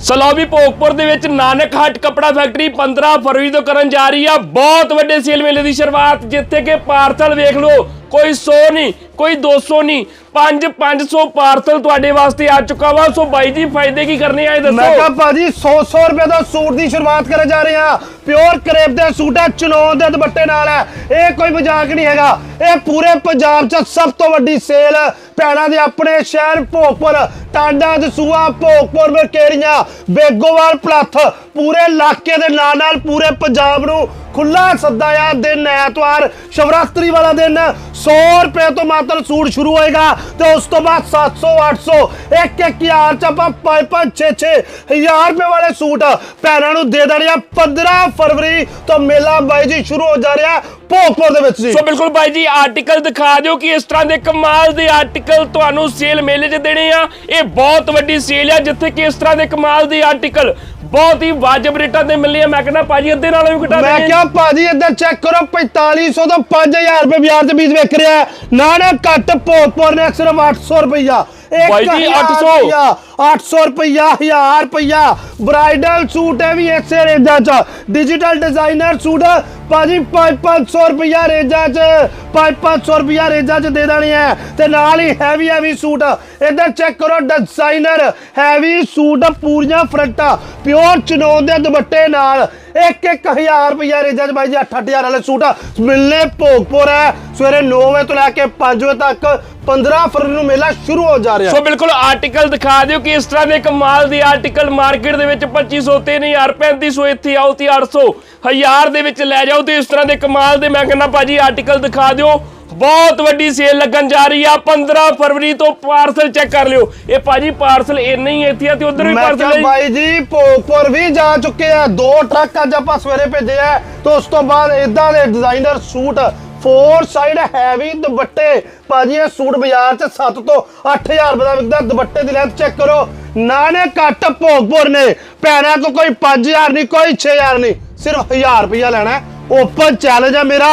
ਸਲੋਬੀ ਭੋਗਪੁਰ ਦੇ ਵਿੱਚ ਨਾਨਕ ਹੱਟ ਕਪੜਾ ਫੈਕਟਰੀ 15 ਫਰਵਰੀ ਤੋਂ ਕਰਨ ਜਾ ਰਹੀ ਆ। ਬਹੁਤ ਵੱਡੇ ਸੇਲ ਮੇਲੇ ਦੀ ਸ਼ੁਰੂਆਤ, ਜਿੱਥੇ ਕਿ ਪਾਰਸਲ ਵੇਖ ਲਓ ਕੋਈ 100 ਨਹੀਂ, ਕੋਈ 200 ਨਹੀਂ 5 500 ਪਾਰਸਲ ਤੁਹਾਡੇ ਵਾਸਤੇ ਆ ਚੁੱਕਾ ਵਾ। ਸੋ ਬਾਈ ਜੀ, ਫਾਇਦੇ ਕੀ ਕਰਨੇ ਆ ਇਹ ਮੈਂ ਦੱਸੋ ਭਾਜੀ 100 100 ਰੁਪਏ ਦਾ ਸੂਟ ਦੀ ਸ਼ੁਰੂਆਤ ਕਰਨ ਜਾ ਰਹੇ ਹਾਂ ਪਿਓਰ ਕਰੇਪ ਦੇ ਸੂਟ ਹੈ ਚਨੋਨ ਦੇ ਦੁਪੱਟੇ ਨਾਲ ਹੈ ਇਹ ਕੋਈ ਮਜ਼ਾਕ ਨਹੀਂ ਹੈਗਾ। ਇਹ ਪੂਰੇ ਪੰਜਾਬ 'ਚ ਸਭ ਤੋਂ ਵੱਡੀ ਸੇਲ ਭੈਣਾਂ ਦੇ ਆਪਣੇ ਸ਼ਹਿਰ ਭੋਗਪੁਰ, ਟਾਂਡਾ ਦਸੂਆ ਭੋਗਪੁਰ ਮਰਕੇਰੀਆਂ ਬੇਗੋਵਾਲ ਪਲੱਥ, ਪੂਰੇ ਇਲਾਕੇ ਦੇ ਨਾਲ ਨਾਲ ਪੂਰੇ ਪੰਜਾਬ ਨੂੰ ਖੁੱਲਾ ਸੱਦਾ ਆ ਦਿਨ ਐਤਵਾਰ, ਸ਼ਿਵਰਾਤਰੀ ਵਾਲਾ ਦਿਨ 100 ਰੁਪਏ ਤੋਂ ਮਾਤਰ ਸੂਟ ਸ਼ੁਰੂ ਹੋਏਗਾ ਤੇ ਉਸ ਤੋਂ ਬਾਅਦ 700 800 ਇੱਕ ਇੱਕ ਹਜ਼ਾਰ ਚ ਆਪਾਂ 5 5 6 6 ਹਜ਼ਾਰ ਰੁਪਏ ਵਾਲੇ ਸੂਟ ਭੈਣਾਂ ਨੂੰ ਦੇ ਦੇਣੇ ਆ। 15 ਫਰਵਰੀ ਤੋਂ ਮੇਲਾ ਬਾਈ ਜੀ ਸ਼ੁਰੂ ਹੋ ਜਾ ਰਿਹਾ। ਭੋਗਪੁਰ ਦੇ ਵਿੱਚ ਜੀ ਸੋ ਬਿਲਕੁਲ ਬਾਈ ਜੀ ਆਰਟੀਕਲ ਦਿਖਾ ਦਿਓ ਕਿ ਇਸ ਤਰ੍ਹਾਂ ਦੇ ਕਮਾਲ ਦੇ ਆਰਟੀਕਲ ਤੁਹਾਨੂੰ ਸੇਲ ਮੇਲੇ 'ਚ ਦੇਣੇ ਆ। ਇਹ ਬਹੁਤ ਵੱਡੀ ਸੇਲ ਆ ਜਿੱਥੇ ਕਿ ਇਸ ਤਰ੍ਹਾਂ ਦੇ ਕਮਾਲ ਦੇ ਆਰਟੀਕਲ ਬਹੁਤ ਹੀ ਵਾਜਬ ਰੇਟਾਂ ਤੇ ਮਿਲਨੇ ਆ। ਮੈਂ ਕਹਿੰਦਾ ਭਾਜੀ ਅੱਧੇ ਨਾਲੋਂ ਵੀ ਘਟਾ ਮੈਂ ਦੇਣੇ ਕਿਹਾ ਭਾਜੀ ਇੱਧਰ ਚੈੱਕ ਕਰੋ 4500 ਤੋਂ 5000 ਰੁਪਏ ਬਾਜ਼ਾਰ 'ਚ ਬੀਜ ਵਿਕ ਰਿਹਾ। ਨਾ ਨਾ ਘੱਟ ਭੋਗਪੁਰ ਨੇ ਸਿਰਫ 800 ਰੁਪਈਆ। ਬਾਈ ਜੀ, ਹਜ਼ਾਰ 800 ਰੁਪਈਆ, 800 ਰੁਪਈਆ 1000 ਰੁਪਈਆ। ਬ੍ਰਾਈਡਲ ਸੂਟ ਹੈ ਵੀ ਇਸੇ ਰੇਂਜਾਂ 'ਚ। ਡਿਜੀਟਲ ਡਿਜ਼ਾਈਨਰ ਸੂਟ ਭਾਜੀ 5-500 ਰੁਪਈਆ ਰੇਂਜਾਂ 'ਚ। 5-500 ਰੁਪਈਆ ਰੇਂਜਾਂ 'ਚ ਦੇ ਦੇਣੀ ਹੈ ਤੇ ਨਾਲ ਹੀ ਹੈਵੀ ਹੈਵੀ ਸੂਟ। ਇੱਧਰ ਚੈੱਕ ਕਰੋ ਡਿਜ਼ਾਈਨਰ ਹੈਵੀ ਸੂਟ ਪੂਰੀਆਂ ਫਰੰਟਾਂ ਪਿਓਰ ਚਨੋਨ ਦੇ ਦੁਪੱਟੇ ਨਾਲ ਇੱਕ ਇੱਕ ਹਜ਼ਾਰ ਰੁਪਈਆ ਰੇਂਜਾਂ 'ਚ ਬਾਈ ਜੀ 8-8000 ਵਾਲੇ ਸੂਟ। ਮਿਲਨੇ ਭੋਗਪੁਰ ਹੈ। ਸਵੇਰੇ 9 ਵਜੇ ਤੋਂ ਲੈ ਕੇ 5 ਵਜੇ ਤੱਕ 15 ਫਰਵਰੀ ਨੂੰ ਮੇਲਾ ਸ਼ੁਰੂ ਹੋ ਜਾ ਰਿਹਾ। ਸੋ ਬਿਲਕੁਲ ਆਰਟੀਕਲ ਦਿਖਾ ਦਿਓ ਕਿ ਇਸ ਤਰ੍ਹਾਂ ਦੇ ਕਮਾਲ ਦੇ ਆਰਟੀਕਲ ਮਾਰਕੀਟ ਦੇ ਵਿੱਚ 2500 3000 3500 ਇੱਥੇ ਆਓ ਤੇ 800 1000 ਦੇ ਵਿੱਚ ਲੈ ਜਾਓ ਤੇ ਇਸ ਤਰ੍ਹਾਂ ਦੇ ਕਮਾਲ ਦੇ ਮੈਂ ਕਹਿੰਦਾ ਭਾਜੀ ਆਰਟੀਕਲ ਦਿਖਾ ਦਿਓ। ਬਹੁਤ ਵੱਡੀ ਸੇਲ ਲੱਗਣ ਜਾ ਰਹੀ ਆ 15 ਫਰਵਰੀ ਤੋਂ ਪਾਰਸਲ ਚੈੱਕ ਕਰ ਲਿਓ। ਇਹ ਭਾਜੀ ਪਾਰਸਲ ਇੰਨੇ ਹੀ ਇੱਥੇ ਆ ਤੇ ਉਧਰ ਵੀ ਪਾਰਸਲ ਬਾਈ ਜੀ। ਭੋਗਪੁਰ ਵੀ ਜਾ ਚੁੱਕੇ ਆ। ਦੋ ਟਰੱਕ ਅੱਜ ਆਪਾਂ ਸਵੇਰੇ ਭੇਜੇ ਆ। ਤੇ ਉਸ ਤੋਂ ਬਾਅਦ ਇਦਾਂ ਦੇ designer suit four side heavy ਦੁਪੱਟੇ। ਭਾਜੀ, ਇਹ ਸੂਟ ਬਾਜ਼ਾਰ 'ਚ 7 ਤੋਂ 8000 ਰੁਪਏ ਦਾ ਵਿਕਦਾ। ਦੁਪੱਟੇ ਦੀ ਲੈਂਥ ਚੈੱਕ ਕਰੋ। ਨਾ ਨੇ ਘੱਟ ਭੋਗਪੁਰ ਨੇ ਭੈਣਾਂ ਤੋਂ ਕੋਈ 5000 ਨਹੀਂ, ਕੋਈ 6000 ਨਹੀਂ। ਸਿਰਫ 1000 ਰੁਪਇਆ ਲੈਣਾ ਓਪਨ ਚੈਲੰਜ ਆ ਮੇਰਾ।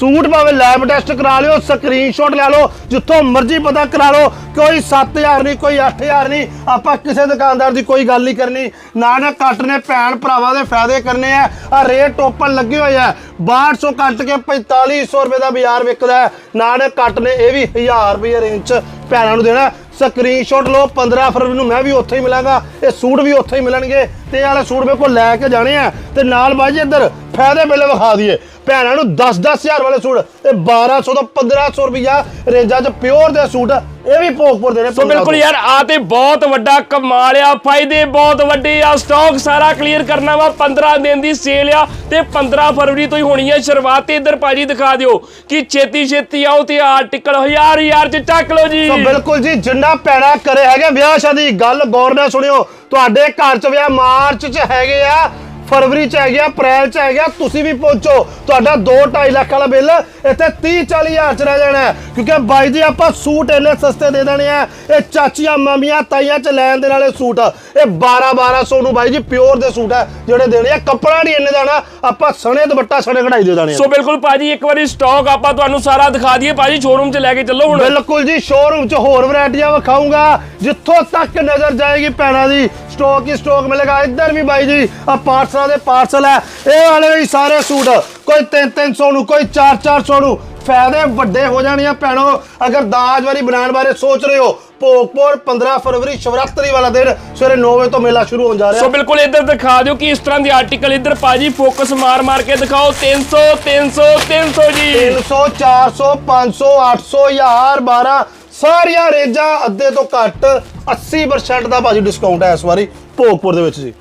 ਸੂਟ ਭਾਵੇਂ ਲੈਬ ਟੈਸਟ ਕਰਾ ਲਿਓ ਸਕਰੀਨਸ਼ਾਟ ਲੈ ਲਓ, ਜਿੱਥੋਂ ਮਰਜ਼ੀ ਪਤਾ ਕਰਾ ਲਓ, ਕੋਈ 7000 ਨਹੀਂ, ਕੋਈ 8000 ਨਹੀਂ, ਆਪਾਂ ਕਿਸੇ ਦੁਕਾਨਦਾਰ ਦੀ ਕੋਈ ਗੱਲ ਨਹੀਂ ਕਰਨੀ। ਨਾ ਨਾ ਕੱਟ ਨੇ, ਭੈਣ ਭਰਾਵਾਂ ਦੇ ਫਾਇਦੇ ਕਰਨੇ ਆ। ਆ ਰੇਟ ਓਪਨ ਲੱਗੇ ਹੋਏ ਆ। 1200 ਕੱਟ ਕੇ 4500 ਰੁਪਏ ਦਾ ਬਾਜ਼ਾਰ ਵਿਕਦਾ ਨਾ ਨਾ ਕੱਟ ਨੇ, ਇਹ ਵੀ 1000 ਰੁਪਏ ਰੇਂਜ ਚ ਭੈਣਾਂ ਨੂੰ ਦੇਣਾ। ਸਕਰੀਨਸ਼ਾਟ ਲਓ 15 ਫਰਵਰੀ ਨੂੰ ਮੈਂ ਵੀ ਉੱਥੇ ਹੀ ਮਿਲਾਂਗਾ। ਇਹ ਸੂਟ ਵੀ ਉੱਥੇ ਹੀ ਮਿਲਣਗੇ। ਤੇ ਇਹ ਵਾਲੇ ਸੂਟ ਮੇਰੇ ਕੋਲ ਲੈ ਕੇ ਜਾਣੇ ਆ। ਤੇ ਨਾਲ ਬਾਜੀ ਇੱਧਰ ਫਾਇਦੇ ਮੇਲੇ ਵਿਖਾ ਦਈਏ। ਭੈਣਾਂ ਨੂੰ 10-10000 ਵਾਲੇ ਸੂਟ ਤੇ 1200 ਤੋਂ 1500 ਰੁਪਈਆ ਰੇਂਜਾਂ 'ਚ ਪਿਓਰ ਦੇ ਸੂਟ ਇਹ ਵੀ ਭੋਗਪੁਰ ਦੇ ਨੇ ਸੋ ਬਿਲਕੁਲ ਯਾਰ ਆ ਤੇ ਬਹੁਤ ਵੱਡਾ ਕਮਾਲ ਆ ਫਾਇਦੇ ਬਹੁਤ ਵੱਡੇ ਆ ਸਟਾਕ ਸਾਰਾ ਕਲੀਅਰ ਕਰਨਾ ਵਾ 15 ਦਿਨ ਦੀ ਸੇਲ ਆ ਤੇ 15 ਫਰਵਰੀ ਤੋਂ ਹੀ ਹੋਣੀ ਆ ਸ਼ੁਰੂਆਤ ਤੇ ਇੱਧਰ ਭਾਜੀ ਦਿਖਾ ਦਿਓ ਕਿ ਛੇਤੀ ਛੇਤੀ ਆਓ ਤੇ ਆਰਟੀਕਲ ਹਜ਼ਾਰ ਹਜ਼ਾਰ ਚ ਚੱਕ ਲਓ ਜੀ। ਸੋ ਬਿਲਕੁਲ ਜੀ ਜਿੰਨਾ ਪੈਣਾ ਕਰੇ ਹੈਗੇ ਵਿਆਹ ਸ਼ਾਦੀ ਗੱਲ ਗੌਰ ਨਾਲ ਸੁਣਿਓ ਤੁਹਾਡੇ ਘਰ 'ਚ ਵਿਆਹ ਮਾਰਚ 'ਚ ਹੈਗੇ ਆ ਫਰਵਰੀ 'ਚ ਹੈਗੇ ਆ ਅਪ੍ਰੈਲ 'ਚ ਹੈਗੇ ਆ ਤੁਸੀਂ ਵੀ ਪਹੁੰਚੋ। ਤੁਹਾਡਾ 2.5 ਲੱਖ ਵਾਲਾ ਬਿੱਲ ਇੱਥੇ 30 40 ਹਜ਼ਾਰ 'ਚ ਰਹਿ ਜਾਣਾ ਹੈ। ਕਿਉਂਕਿ ਬਾਈ ਜੀ ਆਪਾਂ ਸੂਟ ਇੰਨੇ ਸਸਤੇ ਦੇ ਦੇਣੇ ਆ। ਇਹ ਚਾਚੀਆਂ ਮਾਮੀਆਂ ਤਾਈਆਂ 'ਚ ਲੈਣ ਦੇ ਨਾਲੇ ਸੂਟ। ਇਹ 12 1200 ਨੂੰ ਬਾਈ ਜੀ ਪਿਓਰ ਦੇ ਸੂਟ ਆ ਜਿਹੜੇ ਦੇਣੇ ਆ। ਕੱਪੜਾ ਨਹੀਂ ਇੰਨੇ ਦੇਣਾ ਆਪਾਂ ਸਣੇ ਦੁਪੱਟਾ ਸਣੇ ਕਢਾਈ ਦੇ ਦੇਣੇ ਸੋ ਬਿਲਕੁਲ ਭਾਜੀ ਇੱਕ ਵਾਰੀ ਸਟਾਕ ਆਪਾਂ ਤੁਹਾਨੂੰ ਸਾਰਾ ਦਿਖਾ ਦਈਏ। ਭਾਜੀ ਸ਼ੋਰੂਮ 'ਚ ਲੈ ਕੇ ਚੱਲੋ ਹੁਣ। ਬਿਲਕੁਲ ਜੀ ਸ਼ੋਰੂਮ 'ਚ ਹੋਰ ਵੈਰਾਈਟੀਆਂ ਵਿਖਾਉਂਗਾ ਜਿੱਥੋਂ ਤੱਕ ਨਜ਼ਰ ਜਾਏਗੀ ਪੈਣਾ ਦੀ ਸਟਾਕ ਹੀ ਸਟਾਕ ਮਿਲੇਗਾ। ਇੱਧਰ ਵੀ ਬਾਈ ਜੀ ਆ ਪਾਰਸਲਾਂ ਦੇ ਪਾਰਸਲ ਹੈ। ਇਹ ਵਾਲੇ ਵੀ ਸਾਰੇ ਸੂਟ ਕੋਈ 3-300 ਨੂੰ ਕੋਈ 4-400 ਨੂੰ। ਫਾਇਦੇ ਵੱਡੇ ਹੋ ਜਾਣੇ ਆ ਭੈਣੋ। ਅਗਰ ਦਾਜ ਵਾਲੀ ਬਣਾਉਣ ਬਾਰੇ ਸੋਚ ਰਹੇ ਹੋ ਭੋਗਪੁਰ 15 ਫਰਵਰੀ ਸ਼ਿਵਰਾਤਰੀ ਵਾਲਾ ਦਿਨ ਸਵੇਰੇ 9 ਵਜੇ ਤੋਂ ਮੇਲਾ ਸ਼ੁਰੂ ਹੋਣ ਜਾ ਰਿਹਾ। ਸੋ ਬਿਲਕੁਲ ਇੱਧਰ ਦਿਖਾ ਦਿਓ ਕਿ ਇਸ ਤਰ੍ਹਾਂ ਦੇ ਆਰਟੀਕਲ ਇੱਧਰ ਭਾਜੀ ਫੋਕਸ ਮਾਰ ਮਾਰ ਕੇ ਦਿਖਾਓ। 300 300 300 ਜੀ। 300 400 500 800 1000 12 ਸਾਰੀਆਂ ਰੇਂਜਾਂ ਅੱਧੇ ਤੋਂ ਘੱਟ 80% ਦਾ ਭਾਜੀ ਡਿਸਕਾਊਂਟ ਹੈ ਇਸ ਵਾਰੀ ਭੋਗਪੁਰ ਦੇ ਵਿੱਚ ਜੀ।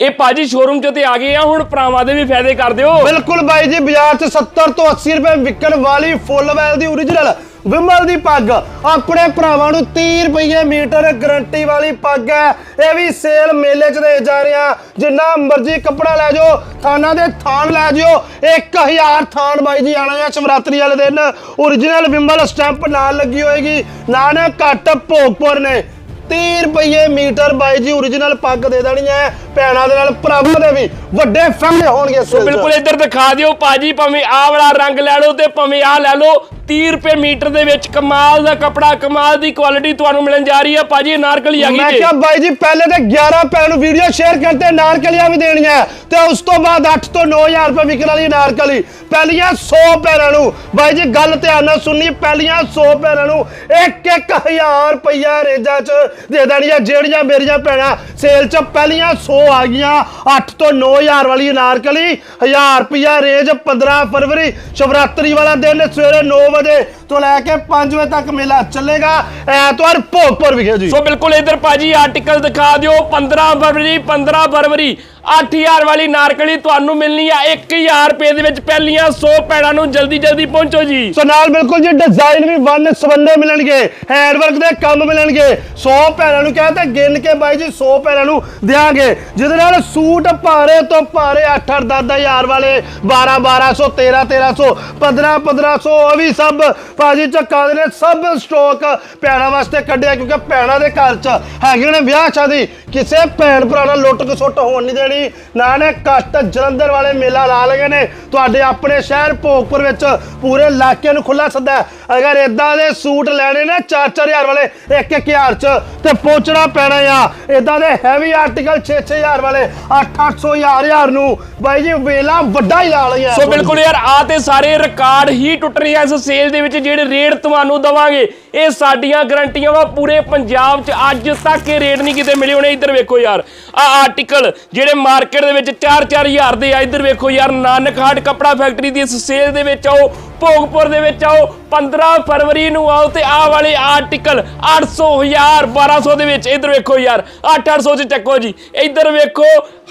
ਇਹ ਭਾਜੀ ਸ਼ੋਰੂਮ 'ਚ ਤੇ ਆ ਗਏ ਆ, ਹੁਣ ਭਰਾਵਾਂ ਦੇ ਵੀ ਫਾਇਦੇ ਕਰ ਦਿਓ। ਬਿਲਕੁਲ ਬਾਈ ਜੀ, ਬਾਜ਼ਾਰ 'ਚ 70 ਤੋਂ 80 ਰੁਪਏ ਵਿਕਣ ਵਾਲੀ ਫੁੱਲ ਵੈਲ ਦੀ ਓਰੀਜਨਲ ਵਿਮਲ ਦੀ ਪੱਗ। ਆਪਣੇ ਭਰਾਵਾਂ ਨੂੰ 30 ਰੁਪਏ ਮੀਟਰ ਗਰੰਟੀ ਵਾਲੀ ਪੱਗ ਹੈ। ਇਹ ਵੀ ਸੇਲ ਮੇਲੇ 'ਚ ਦੇ ਜਾ ਰਿਹਾ ਜਿੰਨਾ ਮਰਜ਼ੀ ਕੱਪੜਾ ਲੈ ਜਾਓ ਥਾਣਾ ਦੇ ਥਾਣ ਲੈ ਜਾਓ 1000 ਥਾਣ ਬਾਈ ਜੀ ਆਣਾ ਹੈ ਸ਼ਿਵਰਾਤਰੀ ਵਾਲੇ ਦਿਨ। ਓਰੀਜਨਲ ਵਿਮਲ ਸਟੈਂਪ ਨਾਲ ਲੱਗੀ ਹੋਏਗੀ। ਨਾ ਨਾ ਘੱਟ ਭੋਗਪੁਰ ਨੇ। 30 ਰੁਪਏ ਮੀਟਰ ਬਾਈ ਜੀ ਓਰੀਜਨਲ ਪੱਗ ਦੇ ਦੇਣੀ ਹੈ। ਭੈਣਾਂ ਦੇ ਨਾਲ ਭਰਾਵਾਂ ਦੇ ਵੀ ਵੱਡੇ ਫਾਇਦੇ ਹੋਣਗੇ ਇਸ ਸੋ। ਬਿਲਕੁਲ ਇੱਧਰ ਦਿਖਾ ਦਿਓ ਭਾਜੀ ਭਾਵੇਂ ਆਹ ਵਾਲਾ ਰੰਗ ਲੈ ਲਓ ਤੇ ਭਾਵੇਂ ਆਹ ਲੈ ਲਓ 30 ਰੁਪਏ ਮੀਟਰ ਦੇ ਵਿੱਚ ਕਮਾਲ ਦਾ ਕਪੜਾ ਕਮਾਲ ਦੀ ਕੁਆਲਿਟੀ ਤੁਹਾਨੂੰ ਮਿਲਣ ਜਾ ਰਹੀ ਹੈ ਭਾਜੀ ਇਹ ਨਾਰਕਲੀ ਆ ਮੈਂ ਗਈ ਕਿਹਾ ਜੀ ਬਾਈ ਜੀ ਪਹਿਲੇ ਤੇ 11 ਭੈਣ ਨੂੰ ਵੀਡੀਓ ਸ਼ੇਅਰ ਕਰਤੇ ਨਾਰਕਲੀਆਂ ਵੀ ਦੇਣੀਆਂ ਤੇ ਉਸ ਤੋਂ ਬਾਅਦ 8 ਤੋਂ 9000 ਰੁਪਏ ਵਿਕਣ ਵਾਲੀ ਨਾਰਕਲੀ। ਪਹਿਲੀਆਂ 100 ਭੈਣਾਂ ਨੂੰ ਬਾਈ ਜੀ ਗੱਲ ਧਿਆਨ ਨਾਲ ਸੁਣਨੀ ਪਹਿਲੀਆਂ 100 ਭੈਣਾਂ ਨੂੰ 1-1000 ਰੁਪਇਆ ਰੇਂਜਾਂ 'ਚ ਦੇ ਦੇਣੀਆਂ ਜਿਹੜੀਆਂ ਮੇਰੀਆਂ ਭੈਣਾਂ ਸੇਲ 'ਚ। ਪਹਿਲੀਆਂ 100 ਆ ਗਈਆਂ। 8 ਤੋਂ 9000 ਵਾਲੀ ਨਾਰਕਲੀ 1000 ਰੁਪਇਆ ਰੇਂਜ 15 ਫਰਵਰੀ, ਸ਼ਿਵਰਾਤਰੀ ਵਾਲਾ ਦਿਨ ਸਵੇਰੇ 9 ਵਜੇ ਤੋਂ ਲੈ ਕੇ 5 ਵਜੇ ਤੱਕ ਮੇਲਾ ਚੱਲੇਗਾ। ਐਤਵਾਰ ਭੋਗਪੁਰ ਵਿਖੇ ਜੀ। ਸੋ ਬਿਲਕੁਲ ਇੱਧਰ ਭਾਜੀ ਆਰਟੀਕਲ ਦਿਖਾ ਦਿਓ। 15 ਫਰਵਰੀ 15 ਫਰਵਰੀ 8000 ਵਾਲੀ ਨਾਰਕਲੀ ਤੁਹਾਨੂੰ ਮਿਲਣੀ ਆ। 1000 ਰੁਪਏ ਦੇ ਵਿੱਚ ਪਹਿਲੀਆਂ 100 ਪੈੜਾਂ ਨੂੰ ਜਲਦੀ ਜਲਦੀ ਪਹੁੰਚੋ ਜੀ। ਸੋ ਨਾਲ ਬਿਲਕੁਲ ਜੀ ਡਿਜ਼ਾਈਨ ਵੀ ਵਨ ਸਬੰਧੇ ਮਿਲਣਗੇ ਹੈਂਡਵਰਕ ਦੇ ਕੰਮ ਮਿਲਣਗੇ। 100 ਪੈਰਾਂ ਨੂੰ ਕਹਿੰਦੇ ਗਿਣ ਕੇ ਬਾਈ ਜੀ 100 ਪੈਰਾਂ ਨੂੰ ਦਿਆਂਗੇ। ਜਿਹਦੇ ਨਾਲ ਸੂਟ ਭਾਰੇ ਤੋਂ ਭਾਰੇ 8 8 10 ਹਜ਼ਾਰ ਵਾਲੇ 12 1200 13 1300 15 1500 ਉਹ ਵੀ ਸਭ ਭਾਜੀ ਚੱਕਾ ਦੇ ਨੇ, ਸਭ ਸਟਾਕ ਭੈਣਾਂ ਵਾਸਤੇ ਕੱਢਿਆ ਕਿਉਂਕਿ ਭੈਣਾਂ ਦੇ ਘਰ 'ਚ ਹੈਗੇ ਨੇ ਵਿਆਹ ਸ਼ਾਦੀ ਕਿਸੇ ਭੈਣ ਭਰਾ ਨਾਲ ਲੁੱਟ ਸੁੱਟ ਹੋਣ ਨਹੀਂ ਦੇਣੀ। ਨਾ ਨੇ ਘੱਟ ਜਲੰਧਰ ਵਾਲੇ ਮੇਲਾ ਲਾ ਲਗੇ ਨੇ ਤੁਹਾਡੇ ਆਪਣੇ ਸ਼ਹਿਰ ਭੋਗਪੁਰ ਵਿੱਚ ਪੂਰੇ ਇਲਾਕੇ ਨੂੰ ਖੁੱਲਾ ਸੱਦਾ ਹੈ। ਅਗਰ ਇਦਾਂ ਦੇ ਸੂਟ ਲੈਣੇ ਨੇ 4-4000 ਵਾਲੇ 1-1000 ਚ, ਤੇ ਪਹੁੰਚਣਾ ਪੈਣਾ ਆ ਇਦਾਂ ਦੇ ਹੈਵੀ ਆਰਟੀਕਲ 6-6000 ਵਾਲੇ 8-800 ਹਜ਼ਾਰ ਨੂੰ ਬਾਈ ਜੀ, ਵੇਲਾ ਵੱਡਾ ਹੀ ਲਾ ਲਿਆ ਸੋ ਬਿਲਕੁਲ ਯਾਰ ਆ ਤੇ ਸਾਰੇ ਰਿਕਾਰਡ ਹੀ ਟੁੱਟ ਰਹੇ ਆ ਇਸ ਸੇਲ ਦੇ ਵਿੱਚ, ਜਿਹੜੇ ਰੇਟ ਤੁਹਾਨੂੰ ਦਵਾਂਗੇ। ਇਹ ਸਾਡੀਆਂ ਗਰੰਟੀਆਂ ਵਾ, ਪੂਰੇ ਪੰਜਾਬ 'ਚ ਅੱਜ ਤੱਕ ਇਹ ਰੇਟ ਨਹੀਂ ਕਿਤੇ ਮਿਲੇ ਹੋਣੇ। ਇੱਧਰ ਵੇਖੋ ਯਾਰ ਆ ਆਰਟੀਕਲ ਜਿਹੜੇ ਮਾਰਕੀਟ ਦੇ ਵਿੱਚ 4-4 ਹਜ਼ਾਰ ਦੇ ਆ। ਇੱਧਰ ਵੇਖੋ ਯਾਰ, ਨਾਨਕ ਹਾਟ ਕਪੜਾ ਫੈਕਟਰੀ ਦੀ ਇਸ ਸੇਲ ਦੇ ਵਿੱਚ ਆਓ। ਭੋਗਪੁਰ ਦੇ ਵਿੱਚ ਆਓ 15 ਫਰਵਰੀ ਨੂੰ ਆਓ ਤੇ ਆਹ ਵਾਲੇ ਆਰਟੀਕਲ 800 1000 1200 ਦੇ ਵਿੱਚ ਇੱਧਰ ਵੇਖੋ ਯਾਰ 8-800 ਚ ਚੱਕੋ ਜੀ। ਇੱਧਰ ਵੇਖੋ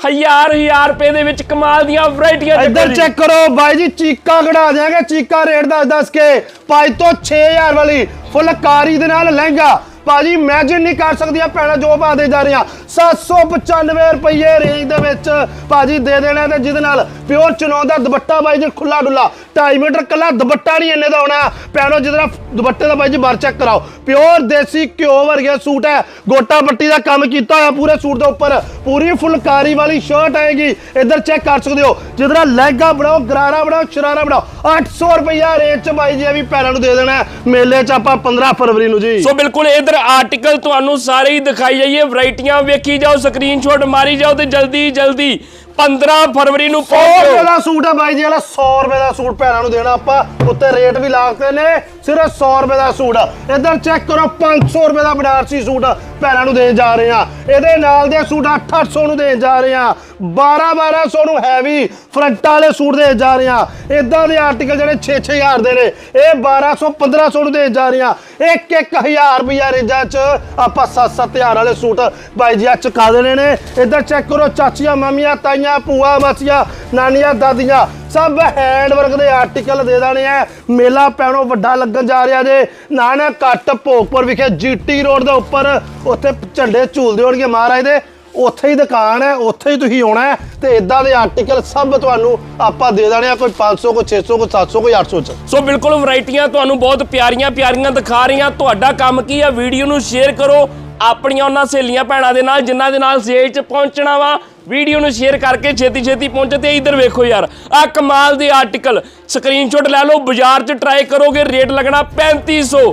ਹਜ਼ਾਰ ਹਜ਼ਾਰ ਰੁਪਏ ਦੇ ਵਿੱਚ ਕਮਾਲ ਦੀਆਂ ਵੈਰਾਈਟੀਆਂ ਇੱਧਰ। ਚੈੱਕ ਕਰੋ ਬਾਈ ਜੀ ਚੀਕਾ ਕਢਾ ਦਿਆਂਗੇ ਚੀਕਾ ਰੇਟ ਦੱਸ ਦੱਸ ਕੇ। 5 ਤੋਂ 6000 ਵਾਲੀ ਫੁੱਲਕਾਰੀ ਦੇ ਨਾਲ ਲਹਿੰਗਾ। ਭਾਜੀ ਇਮੇਜਿਨ ਨਹੀਂ ਕਰ ਸਕਦੀਆਂ ਭੈਣਾਂ ਜੋ ਪਾ ਦੇ ਜਾ ਰਹੀਆਂ। 795 ਰੁਪਏ ਰੇਂਜ ਦੇ ਵਿੱਚ ਭਾਜੀ ਦੇ ਦੇਣਾ ਤੇ ਜਿਹਦੇ ਨਾਲ ਪਿਓਰ ਚਨੌਨ ਦਾ ਦੁਪੱਟਾ ਬਾਈ ਜੀ ਖੁੱਲਾ ਡੁੱਲਾ। 2.5 ਮੀਟਰ ਕੱਲਾ ਦੁਪੱਟਾ ਨਹੀਂ ਇੰਨੇ ਦਾ ਹੋਣਾ ਭੈਣੋ, ਜਿਹਦੇ ਦੁਪੱਟੇ ਦਾ ਬਾਈ ਜੀ ਬਾਰ ਚੈੱਕ ਕਰਾਓ। ਪਿਓਰ ਦੇਸੀ ਘਿਓ ਵਰਗਾ ਸੂਟ ਹੈ। ਗੋਟਾ ਪੱਟੀ ਦਾ ਕੰਮ ਕੀਤਾ ਹੋਇਆ ਪੂਰੇ ਸੂਟ ਦੇ ਉੱਪਰ। ਪੂਰੀ ਫੁਲਕਾਰੀ ਵਾਲੀ ਸ਼ਰਟ ਆਏਗੀ। ਇੱਧਰ ਚੈੱਕ ਕਰ ਸਕਦੇ ਹੋ। ਜਿਹਦੇ ਨਾਲ ਲਹਿੰਗਾ ਬਣਾਓ, ਗਰਾਰਾ ਬਣਾਓ, ਸ਼ਰਾਰਾ ਬਣਾਓ। 800 ਰੁਪਇਆ ਰੇਂਜ ਚ ਬਾਈ ਜੀ ਇਹ ਵੀ ਭੈਣਾਂ ਨੂੰ ਦੇ ਦੇਣਾ ਮੇਲੇ ਚ ਆਪਾਂ 15 ਫਰਵਰੀ ਨੂੰ ਜੀ। ਸੋ ਬਿਲਕੁਲ ਇਧਰ ਆਰਟੀਕਲ ਤੁਹਾਨੂੰ ਸਾਰੇ ਹੀ ਦਿਖਾਈ ਜਾਈਏ। ਵੈਰਾਈਟੀਆਂ ਵੇਖੀ ਜਾਓ ਸਕਰੀਨਸ਼ਾਟ ਮਾਰੀ ਜਾਓ ਤੇ ਜਲਦੀ ਜਲਦੀ 15 ਫਰਵਰੀ ਨੂੰ 100 ਰੁਪਏ ਪਹੁੰਚੋ ਦਾ ਸੂਟ ਹੈ ਬਾਈ ਜੀ ਵਾਲਾ 100 ਰੁਪਏ ਦਾ ਸੂਟ ਭੈਣਾਂ ਨੂੰ ਦੇਣਾ ਆਪਾਂ। ਉੱਤੇ ਰੇਟ ਵੀ ਲਾਤੇ ਨੇ ਸਿਰਫ 100 ਰੁਪਏ ਦਾ ਸੂਟ ਇੱਧਰ ਚੈੱਕ ਕਰੋ 500 ਰੁਪਏ ਦਾ ਬਨਾਰਸੀ ਸੂਟ ਭੈਣਾਂ ਨੂੰ ਦੇਣ ਜਾ ਰਹੇ ਆ। ਇਹਦੇ ਨਾਲ ਦੇ ਸੂਟ 8-800 ਨੂੰ ਦੇਣ ਜਾ ਰਹੇ ਆ। 12-1200 ਨੂੰ ਹੈਵੀ ਫਰੰਟ ਵਾਲੇ ਸੂਟ ਦੇ ਜਾ ਰਹੇ ਆ ਇਦਾਂ ਦੇ ਆਰਟੀਕਲ ਜਿਹੜੇ 6-6000 ਦੇ ਨੇ। ਇਹ 1200-1500 ਨੂੰ ਦੇ ਜਾ ਰਹੇ ਆ 1-1000 ਰੁਪਇਆ ਰੇਂਜਾਂ 'ਚ ਆਪਾਂ 7-7000 ਵਾਲੇ ਸੂਟ ਬਾਈ ਜੀ ਆ ਚੁਕਾ ਦੇਣੇ ਨੇ। ਇੱਧਰ ਚੈੱਕ ਕਰੋ, ਚਾਚੀਆਂ, ਮਾਮੀਆਂ, ਤਾਈਆਂ, ਭੂਆ, ਮਾਸੀਆਂ, ਨਾਨੀਆਂ, ਦਾਦੀਆਂ, ਸਭ ਹੈਂਡਵਰਕ ਦੇ ਆਰਟੀਕਲ ਦੇ ਦੇਣੇ ਆ। ਮੇਲਾ ਪੈਣੋ ਵੱਡਾ ਲੱਗਣ ਜਾ ਰਿਹਾ ਜੇ। ਨਾ ਕੱਟ ਭੋਗਪੁਰ ਵਿਖੇ ਜੀਟੀ ਰੋਡ ਦੇ ਉੱਪਰ। ਉੱਥੇ ਝੰਡੇ ਝੂਲਦੇ ਹੋਣਗੇ ਮਹਾਰਾਜ ਦੇ। ਉੱਥੇ ਹੀ ਦੁਕਾਨ ਹੈ, ਉੱਥੇ ਹੀ ਤੁਸੀਂ ਆਉਣਾ ਹੈ ਤੇ ਇਦਾਂ ਦੇ ਆਰਟੀਕਲ ਸਭ ਤੁਹਾਨੂੰ ਆਪਾਂ ਦੇ ਦੇਣੇ ਆ, ਕੋਈ 500 ਕੋਈ 600 ਕੋਈ 700 ਕੋਈ 800 ਚ। ਸੋ ਬਿਲਕੁਲ ਵੈਰਾਈਟੀਆਂ ਤੁਹਾਨੂੰ ਬਹੁਤ ਪਿਆਰੀਆਂ ਪਿਆਰੀਆਂ ਦਿਖਾ ਰਹੀਆਂ। ਤੁਹਾਡਾ ਕੰਮ ਕੀ ਆ? ਵੀਡੀਓ ਨੂੰ ਸ਼ੇਅਰ ਕਰੋ ਆਪਣੀਆਂ ਉਹਨਾਂ ਸਹੇਲੀਆਂ ਭੈਣਾਂ ਦੇ ਨਾਲ, ਜਿਨ੍ਹਾਂ ਦੇ ਨਾਲ ਸੇਲ 'ਚ ਪਹੁੰਚਣਾ ਵਾ। ਵੀਡੀਓ ਨੂੰ ਸ਼ੇਅਰ ਕਰਕੇ ਛੇਤੀ ਛੇਤੀ ਪਹੁੰਚੋ ਤੇ ਇੱਧਰ ਵੇਖੋ ਯਾਰ ਆ ਕਮਾਲ ਦੇ ਆਰਟੀਕਲ ਸਕਰੀਨਸ਼ਾਟ ਲੈ ਲਓ, ਬਾਜ਼ਾਰ 'ਚ ਟਰਾਈ ਕਰੋਗੇ ਰੇਟ ਲੱਗਣਾ 3500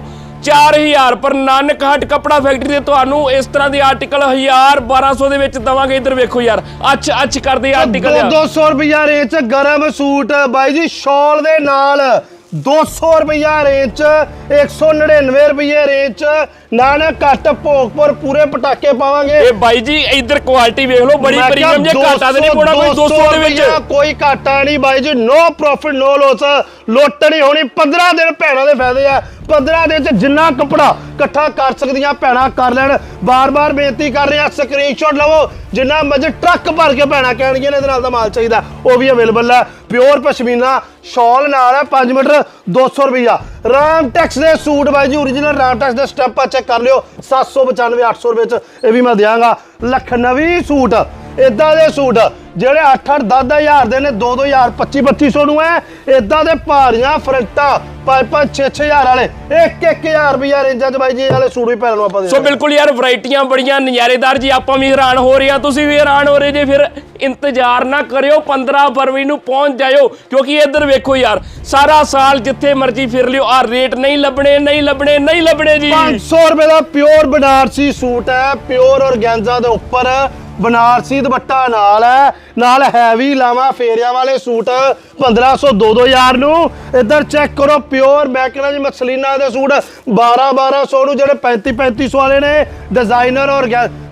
4000 ਪਰ ਨਾਨਕ ਹਟ ਕਪੜਾ ਫੈਕਟਰੀ ਤੇ ਤੁਹਾਨੂੰ ਇਸ ਤਰ੍ਹਾਂ ਦੇ ਆਰਟੀਕਲ 1000 1200 ਦੇ ਵਿੱਚ ਦਵਾਂਗੇ। ਇੱਧਰ ਵੇਖੋ ਯਾਰ ਅੱਛ ਅੱਛ ਕਰਦੇ ਆਰਟੀਕਲ ਆ 200 ਰੁਪਿਆ ਰੇਂਜ ਚ ਗਰਮ ਸੂਟ ਬਾਈ ਜੀ ਸ਼ਾਲ ਦੇ ਨਾਲ 200 ਰੁਪਿਆ ਰੇਂਜ ਚ 199 ਰੁਪਏ ਰੇਂਜ ਚ ਨਾ ਨਾ ਘੱਟ ਭੋਗਪੁਰ ਪੂਰੇ ਪਟਾਕੇ ਪਾਵਾਂਗੇ। ਇਹ ਬਾਈ ਜੀ ਇੱਧਰ ਕੁਆਲਿਟੀ ਵੇਖ ਲਓ ਬੜੀ ਪ੍ਰੀਮੀਅਮ ਜੇ ਘਾਟਾ ਤੇ ਨਹੀਂ ਪਾਉਣਾ ਕੋਈ 200 ਦੇ ਵਿੱਚ। ਕੋਈ ਘਾਟਾ ਨਹੀਂ ਬਾਈ ਜੀ ਨੋ ਪ੍ਰੋਫਿਟ ਨੋ ਲੋਸ ਲੁੱਟ ਨਹੀਂ ਹੋਣੀ 15 ਦਿਨ ਭੈਣਾਂ ਦੇ ਫਾਇਦੇ ਆ। 15 ਦਿਨ ਚ ਜਿੰਨਾ ਕਪੜਾ ਇਕੱਠਾ ਕਰ ਸਕਦੀਆਂ ਭੈਣਾਂ ਕਰ ਲੈਣ ਬਾਰ-ਬਾਰ ਬੇਨਤੀ ਕਰ ਰਹੇ ਸਕਰੀਨਸ਼ਾਟ ਲਵੋ, ਜਿੰਨਾ ਮਰਜ਼ੀ ਟਰੱਕ ਭਰ ਕੇ ਭੈਣਾਂ ਕਹਿਣਗੀਆਂ ਇਹਦੇ ਨਾਲ ਦਾ ਮਾਲ ਚਾਹੀਦਾ, ਉਹ ਵੀ ਅਵੇਲੇਬਲ ਹੈ। ਪਿਓਰ ਪਸ਼ਮੀਨਾ ਸ਼ਾਲ ਨਾਲ ਹੈ 5 ਮੀਟਰ 200 ਰੁਪਈਆ। ਰਾਮ ਟੈਕਸ ਦੇ ਸੂਟ ਬਾਈ ਜੀ origignal ਰਾਮ ਟੈਕਸ ਦੇ ਸਟੈਂਪਾਂ ਚੈੱਕ ਕਰ ਲਿਓ 795 800 ਰੁਪਏ ਚ, ਇਹ ਵੀ ਮੈਂ ਦਿਆਂਗਾ। ਲਖਨਵੀ ਸੂਟ ਇਦਾਂ ਦੇ ਸੂਟ ਜਿਹੜੇ 8 8 10 ਹਜ਼ਾਰ ਦੇ ਨੇ 2 2000 25 2500 ਨੂੰ ਹੈ ਇਦਾਂ ਦੇ ਭਾਰੀਆਂ ਫਰੰਟਾਂ 5 5 6 6000 ਵਾਲੇ 1 1000 ਰੁਪਿਆ ਰੇਂਜਾਂ ਚ ਬਾਈ ਜੀ ਵਾਲੇ ਸੂਟ ਵੀ ਪੈਣ ਨੂੰ ਆਪਾਂ ਦੇ ਸੋ ਬਿਲਕੁਲ ਯਾਰ ਵੈਰਾਈਟੀਆਂ ਬੜੀਆਂ ਨਜ਼ਾਰੇਦਾਰ ਜੀ ਆਪਾਂ ਵੀ ਹੈਰਾਨ ਹੋ ਰਹੇ ਹਾਂ। ਤੁਸੀਂ ਵੀ ਹੈਰਾਨ ਹੋ ਰਹੇ ਜੇ ਫਿਰ ਇੰਤਜ਼ਾਰ ਨਾ ਕਰਿਓ 15 ਫਰਵਰੀ ਨੂੰ ਪਹੁੰਚ ਜਾਇਓ ਕਿਉਂਕਿ ਇੱਧਰ ਵੇਖੋ ਯਾਰ ਸਾਰਾ ਸਾਲ ਜਿੱਥੇ ਮਰਜ਼ੀ ਫਿਰ ਲਿਓ ਆ ਰੇਟ ਨਹੀਂ ਲੱਭਣੇ ਨਹੀਂ ਲੱਭਣੇ ਨਹੀਂ ਲੱਭਣੇ ਜੀ। 500 ਰੁਪਏ ਦਾ ਪਿਓਰ ਬਨਾਰਸੀ ਸੂਟ ਹੈ ਪਿਓਰ ਔਰਗੈਂਜ਼ਾ ਦੇ ਉੱਪਰ। ਬਨਾਰਸੀ ਦੁਪੱਟਾ ਨਾਲ ਹੈ। ਨਾਲ ਹੈਵੀ ਲਾਵਾ ਫੇਰਿਆਂ ਵਾਲੇ ਸੂਟ 1500 2000 ਨੂੰ। ਇੱਧਰ ਚੈੱਕ ਕਰੋ ਪਿਓਰ ਮੈਂ ਕਹਿੰਦਾ ਜੀ ਮਸਲੀਨਾ ਦੇ ਸੂਟ 12 1200 ਨੂੰ ਜਿਹੜੇ 35 3500 ਵਾਲੇ ਨੇ। ਡਿਜ਼ਾਈਨਰ ਔਰ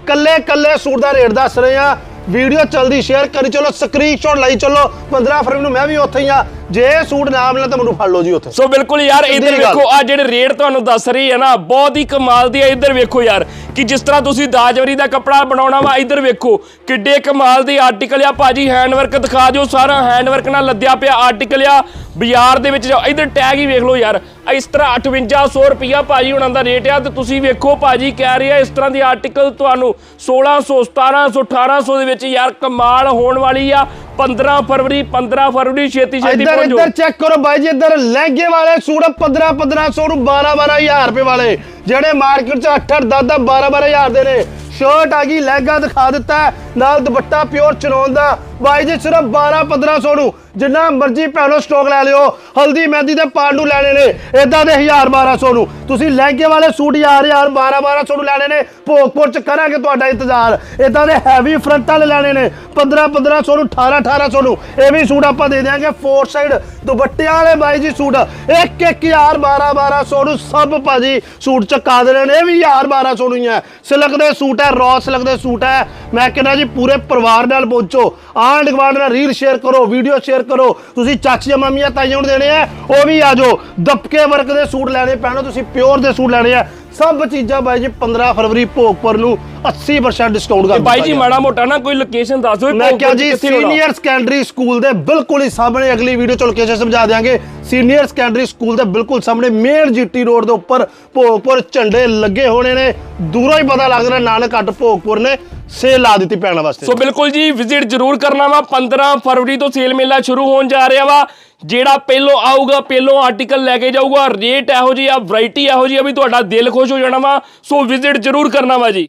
ਕੱਲੇ ਕੱਲੇ ਸੂਟ ਦਾ ਰੇਟ ਦੱਸ ਰਹੇ ਆ ਵੀਡੀਓ ਜਲਦੀ ਸ਼ੇਅਰ ਕਰੀ ਚਲੋ ਸਕਰੀਨਸ਼ਾਟ ਲਈ ਚਲੋ। 15 ਫਰਵਰੀ ਨੂੰ ਮੈਂ ਵੀ ਉੱਥੇ ਹੀ ਆ ਜੇ ਸੂਟ ਨਾ ਮਿਲਣਾ ਤਾਂ ਮੈਨੂੰ ਫੜ ਲਓ ਜੀ ਉੱਥੇ। ਸੋ ਬਿਲਕੁਲ ਯਾਰ ਇੱਧਰ। ਵੇਖੋ ਆ ਜਿਹੜੇ ਰੇਟ ਤੁਹਾਨੂੰ ਦੱਸ ਰਹੀ ਹੈ ਨਾ ਬਹੁਤ ਹੀ ਕਮਾਲ ਦੀ ਹੈ। ਇੱਧਰ ਵੇਖੋ ਯਾਰ ਕਿ ਜਿਸ ਤਰ੍ਹਾਂ ਤੁਸੀਂ ਦਾਜਵਰੀ ਦਾ ਕੱਪੜਾ ਬਣਾਉਣਾ ਵਾ, ਇੱਧਰ ਵੇਖੋ, ਕਿੱਡੇ ਕਮਾਲ ਦੇ ਆਰਟੀਕਲ ਆ। ਭਾਜੀ ਹੈਂਡਵਰਕ ਦਿਖਾ ਦਿਓ, ਸਾਰਾ ਹੈਂਡਵਰਕ ਨਾਲ ਲੱਦਿਆ ਪਿਆ ਆਰਟੀਕਲ ਆ। ਬਾਜ਼ਾਰ ਦੇ ਵਿੱਚ ਜਾਓ, ਇੱਧਰ ਟੈਗ ਹੀ ਵੇਖ ਲਓ ਯਾਰ। ਇਸ ਤਰ੍ਹਾਂ 5800 ਰੁਪਿਆ ਭਾਜੀ ਉਹਨਾਂ ਦਾ ਰੇਟ ਆ। ਤੇ ਤੁਸੀਂ ਵੇਖੋ ਭਾਜੀ ਕਹਿ ਰਹੇ ਆ ਇਸ ਤਰ੍ਹਾਂ ਦੀ ਆਰਟੀਕਲ ਤੁਹਾਨੂੰ 1600 1700 1800 ਦੇ ਵਿੱਚ ਯਾਰ ਕਮਾਲ ਹੋਣ ਵਾਲੀ ਆ। 15 ਫਰਵਰੀ 15 ਫਰਵਰੀ ਛੇਤੀ ਛੇਤੀ ਇੱਧਰ ਪਹੁੰਚੋ। ਇੱਧਰ ਚੈੱਕ ਕਰੋ ਬਾਈ ਜੀ ਇੱਧਰ ਲਹਿੰਗੇ ਵਾਲੇ ਸੂਟ 15 1500 ਨੂੰ 12 12000 ਰੁਪਏ ਵਾਲੇ। ਜਿਹੜੇ ਮਾਰਕੀਟ 'ਚ 8 8 10 10 12 12000 ਦੇ ਨੇ। ਸ਼ਰਟ ਆ ਗਈ, ਲਹਿੰਗਾ ਦਿਖਾ ਦਿੱਤਾ ਨਾਲ ਦੁਪੱਟਾ ਪਿਓਰ ਚਨੋਨ ਦਾ। ਬਾਈ ਜੀ, ਸਿਰਫ 12 1500 ਨੂੰ ਜਿੰਨਾ ਮਰਜ਼ੀ ਭੈਣੋ ਸਟਾਕ ਲੈ ਲਿਓ। ਹਲਦੀ, ਮਹਿੰਦੀ ਦੇ ਪਾਂਡੂ ਲੈਣੇ ਨੇ। ਇਦਾਂ ਦੇ 1000 1200 ਨੂੰ। ਤੁਸੀਂ ਲਹਿੰਗੇ ਵਾਲੇ ਸੂਟ ਯਾਰ ਯਾਰ 12 1200 ਨੂੰ ਲੈਣੇ ਨੇ। ਭੋਗਪੁਰ ਚ ਕਰਾਂਗੇ ਤੁਹਾਡਾ ਇੰਤਜ਼ਾਰ। ਇਦਾਂ ਦੇ ਹੈਵੀ ਫਰੰਟਾਂ ਵਾਲੇ ਲੈਣੇ ਨੇ। 15 1500 ਨੂੰ 18 1800 ਨੂੰ। ਇਹ ਵੀ ਸੂਟ ਆਪਾਂ ਦੇ ਦਿਆਂਗੇ ਫੋਰ ਸਾਈਡ ਦੁਪੱਟਿਆਂ ਵਾਲੇ ਬਾਈ ਜੀ ਸੂਟ। 1 1000 12 1200 ਨੂੰ ਸਭ ਭਾਜੀ ਸੂਟ ਚਕਾ ਦੇਣੇ ਨੇ। ਇਹ ਵੀ 1000 1200 ਨੂੰ ਹੀ ਹੈ। ਸਿਲਕ ਦੇ ਸੂਟ ਹੈ ਰॉ ਸਿਲਕ ਦੇ ਸੂਟ ਹੈ। ਮੈਂ ਕਹਿੰਦਾ ਜੀ, ਪੂਰੇ ਪਰਿਵਾਰ ਨਾਲ ਪਹੁੰਚੋ। ਆਂਢ ਗਵਾਂਡ ਨਾਲ ਰੀਲ ਸ਼ੇਅਰ ਕਰੋ ਵੀਡੀਓ ਸ਼ੇਅਰ ਕਰੋ। ਤੁਸੀਂ ਚਾਚੀਆਂ ਮਾਮੀਆਂ ਤਾਈਆਂ ਨੂੰ ਦੇਣੇ ਆ, ਉਹ ਵੀ ਆ ਜਾਓ। ਦਬਕੇ ਵਰਕ ਦੇ ਸੂਟ ਲੈਣੇ ਪੈਣਾ, ਤੁਸੀਂ ਪਿਓਰ ਦੇ ਸੂਟ ਲੈਣੇ ਆ। ਸਭ ਚੀਜ਼ਾਂ ਬਾਈ ਜੀ 15 ਫਰਵਰੀ ਭੋਗਪੁਰ ਨੂੰ 80% ਡਿਸਕਾਊਂਟ ਕਰ ਬਾਈ ਜੀ ਮਾੜਾ ਮੋਟਾ ਨਾ ਕੋਈ ਲੋਕੇਸ਼ਨ ਦੱਸ ਦਿਓ ਮੈਂ ਕਿਹਾ ਜੀ? ਸੀਨੀਅਰ ਸੈਕੰਡਰੀ ਸਕੂਲ ਦੇ ਬਿਲਕੁਲ ਹੀ ਸਾਹਮਣੇ ਅਗਲੀ ਵੀਡੀਓ ਚ ਲੋਕੇਸ਼ਨ ਸਮਝਾ ਦਿਆਂਗੇ। ਸੀਨੀਅਰ ਸੈਕੰਡਰੀ ਸਕੂਲ ਦੇ ਬਿਲਕੁਲ ਸਾਹਮਣੇ ਮੇਨ ਜੀਟੀ ਰੋਡ ਦੇ ਉੱਪਰ ਭੋਗਪੁਰ ਝੰਡੇ ਲੱਗੇ ਹੋਣੇ ਨੇ। ਦੂਰੋਂ ਹੀ ਪਤਾ ਲੱਗਦਾ ਨਾਨਕ ਹੱਟ ਭੋਗਪੁਰ ਨੇ ਸੇਲ ਲਾ ਦਿੱਤੀ ਪੈਣ ਵਾਸਤੇ। ਸੋ ਬਿਲਕੁਲ ਜੀ ਵਿਜ਼ਿਟ ਜ਼ਰੂਰ ਕਰਨਾ ਵਾ। 15 ਫਰਵਰੀ ਤੋਂ ਸੇਲ ਮੇਲਾ ਸ਼ੁਰੂ ਹੋਣ ਜਾ ਰਿਹਾ ਵਾ। ਜਿਹੜਾ ਪਹਿਲੋਂ ਆਊਗਾ, ਪਹਿਲੋਂ ਆਰਟੀਕਲ ਲੈ ਕੇ ਜਾਊਗਾ। ਰੇਟ ਇਹੋ ਜਿਹੀ ਆ ਵੈਰਾਈਟੀ ਇਹੋ ਜਿਹੀ ਆ ਵੀ ਤੁਹਾਡਾ ਦਿਲ ਖੁਸ਼ ਹੋ ਜਾਣਾ ਵਾ। ਸੋ ਵਿਜ਼ਿਟ ਜ਼ਰੂਰ ਕਰਨਾ ਵਾ ਜੀ।